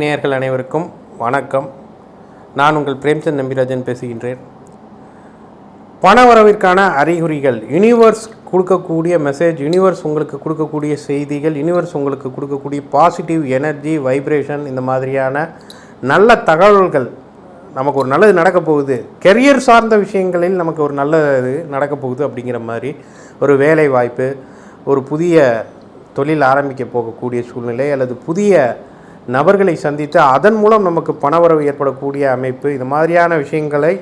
நேயர்கள் அனைவருக்கும் வணக்கம். நான் உங்கள் பிரேம்சந்த் நம்பிராஜன் பேசுகின்றேன். பணவரவிற்கான அறிகுறிகள் யூனிவர்ஸ் கொடுக்கக்கூடிய மெசேஜ் யூனிவர்ஸ் உங்களுக்கு கொடுக்கக்கூடிய செய்திகள் யூனிவர்ஸ் உங்களுக்கு கொடுக்கக்கூடிய பாசிட்டிவ் எனர்ஜி வைப்ரேஷன் இந்த மாதிரியான நல்ல தகவல்கள் நமக்கு ஒரு நல்லது நடக்க போகுது. கெரியர் சார்ந்த விஷயங்களில் நமக்கு ஒரு நல்லது நடக்க போகுது அப்படிங்கிற மாதிரி ஒரு வேலை வாய்ப்பு ஒரு புதிய தொழில் ஆரம்பிக்க போகக்கூடிய சூழ்நிலை அல்லது புதிய நபர்களை சந்தித்து அதன் மூலம் நமக்கு பணவரவு ஏற்படக்கூடிய அமைப்பு இது மாதிரியான விஷயங்களை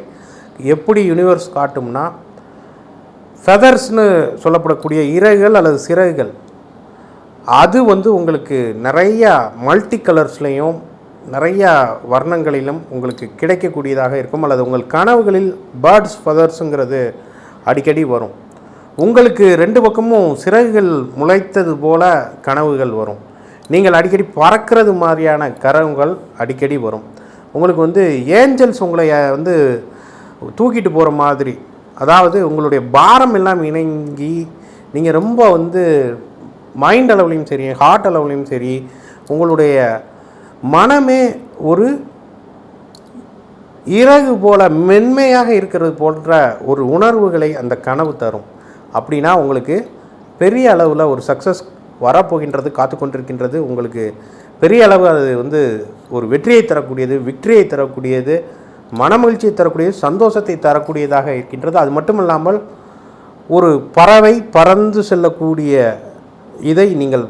எப்படி யூனிவர்ஸ் காட்டும்னா ஃபெதர்ஸ்னு சொல்லப்படக்கூடிய இறகுகள் அல்லது சிறகுகள் அது வந்து உங்களுக்கு நிறையா மல்டி கலர்ஸ்லேயும் நிறையா வர்ணங்களிலும் உங்களுக்கு கிடைக்கக்கூடியதாக இருக்கும். அல்லது உங்கள் கனவுகளில் பேர்ட்ஸ் ஃபெதர்ஸுங்கிறது அடிக்கடி வரும். உங்களுக்கு ரெண்டு பக்கமும் சிறகுகள் முளைத்தது போல கனவுகள் வரும். நீங்கள் அடிக்கடி பறக்கிறது மாதிரியான கனவுகள் அடிக்கடி வரும். உங்களுக்கு வந்து ஏஞ்சல்ஸ் உங்களை வந்து தூக்கிட்டு போகிற மாதிரி அதாவது உங்களுடைய பாரம் எல்லாம் இணங்கி நீங்கள் ரொம்ப வந்து மைண்ட் அளவுலையும் சரி ஹார்ட் அளவுலையும் சரி உங்களுடைய மனமே ஒரு இறகு போல மென்மையாக இருக்கிறது போன்ற ஒரு உணர்வுகளை அந்த கனவு தரும். அப்படின்னா உங்களுக்கு பெரிய அளவில் ஒரு சக்ஸஸ் வரப்போகின்றது காத்து கொண்டிருக்கின்றது உங்களுக்கு பெரிய அளவு அது வந்து ஒரு வெற்றியை தரக்கூடியது விக்டரியை தரக்கூடியது மனமகிழ்ச்சியை தரக்கூடியது சந்தோஷத்தை தரக்கூடியதாக இருக்கின்றது. அது மட்டும் இல்லாமல் ஒரு பறவை பறந்து செல்லக்கூடிய இதை நீங்கள்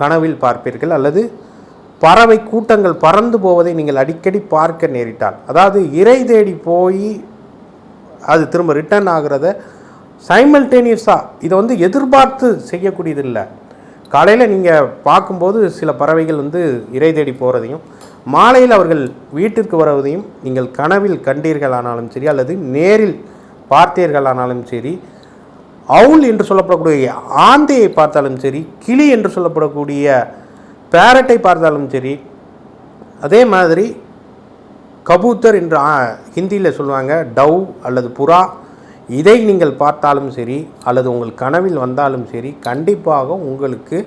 கனவில் பார்ப்பீர்கள். அல்லது பறவை கூட்டங்கள் பறந்து போவதை நீங்கள் அடிக்கடி பார்க்க நேரிட்டால். அதாவது இறை தேடி போய் அது திரும்ப ரிட்டர்ன் ஆகிறத சைமல்டேனியஸாக இதை வந்து எதிர்பார்த்து செய்யக்கூடியது இல்லை காலையில் நீங்கள் பார்க்கும்போது சில பறவைகள் வந்து இறை தேடி போகிறதையும் மாலையில் அவர்கள் வீட்டிற்கு வருவதையும் நீங்கள் கனவில் கண்டீர்களானாலும் சரி அல்லது நேரில் பார்த்தீர்களானாலும் சரி அவுல் என்று சொல்லப்படக்கூடிய ஆந்தையை பார்த்தாலும் சரி கிளி என்று சொல்லப்படக்கூடிய பேரட்டை பார்த்தாலும் சரி அதே மாதிரி கபூத்தர் என்று ஹிந்தியில் சொல்லுவாங்க டவ் அல்லது புறா இதை நீங்கள் பார்த்தாலும் சரி அல்லது உங்கள் கனவில் வந்தாலும் சரி கண்டிப்பாக உங்களுக்கு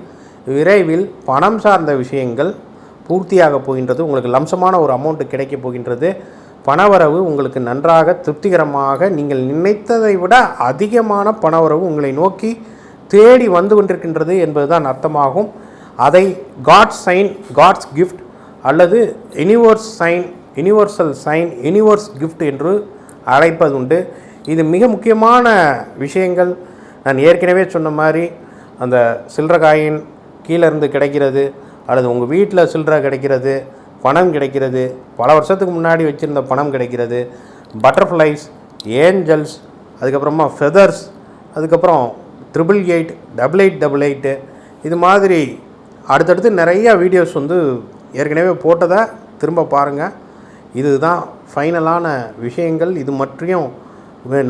விரைவில் பணம் சார்ந்த விஷயங்கள் பூர்த்தியாக போகின்றது உங்களுக்கு லம்சமான ஒரு அமௌண்ட்டு கிடைக்கப் போகின்றது. பணவரவு உங்களுக்கு நன்றாக திருப்திகரமாக நீங்கள் நினைத்ததை விட அதிகமான பணவரவு உங்களை நோக்கி தேடி வந்து கொண்டிருக்கின்றது என்பதுதான் அர்த்தமாகும். அதை காட்ஸ் சைன் காட்ஸ் கிஃப்ட் அல்லது universe sign universal sign universe gift என்று அழைப்பதுண்டு. இது மிக முக்கியமான விஷயங்கள். நான் ஏற்கனவே சொன்ன மாதிரி அந்த சில்லற காயின் கீழே இருந்து கிடைக்கிறது அல்லது உங்கள் வீட்டில் சில்லற கிடைக்கிறது பணம் கிடைக்கிறது பல வருஷத்துக்கு முன்னாடி வச்சுருந்த பணம் கிடைக்கிறது பட்டர்ஃப்ளைஸ் ஏஞ்சல்ஸ் அதுக்கப்புறமா ஃபெதர்ஸ் அதுக்கப்புறம் triple eight double eight double eight இது மாதிரி அடுத்தடுத்து நிறையா வீடியோஸ் வந்து ஏற்கனவே போட்டதை திரும்ப பாருங்கள் இதுதான் ஃபைனலான விஷயங்கள். இது மற்றியும்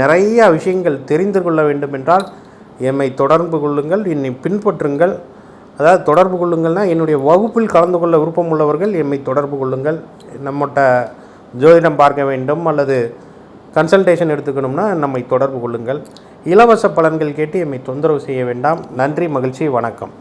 நிறைய விஷயங்கள் தெரிந்து கொள்ள வேண்டும் என்றால் எம்மை தொடர்பு கொள்ளுங்கள் என்னை பின்பற்றுங்கள். அதாவது தொடர்பு கொள்ளுங்கள்னால் என்னுடைய வகுப்பில் கலந்து கொள்ள விருப்பம் உள்ளவர்கள் எம்மை தொடர்பு கொள்ளுங்கள். நம்மகிட்ட ஜோதிடம் பார்க்க வேண்டும் அல்லது கன்சல்டேஷன் எடுத்துக்கணும்னா நம்மை தொடர்பு கொள்ளுங்கள். இலவச பலன்கள் கேட்டு எம்மை தொந்தரவு செய்ய வேண்டாம். நன்றி மகிழ்ச்சி வணக்கம்.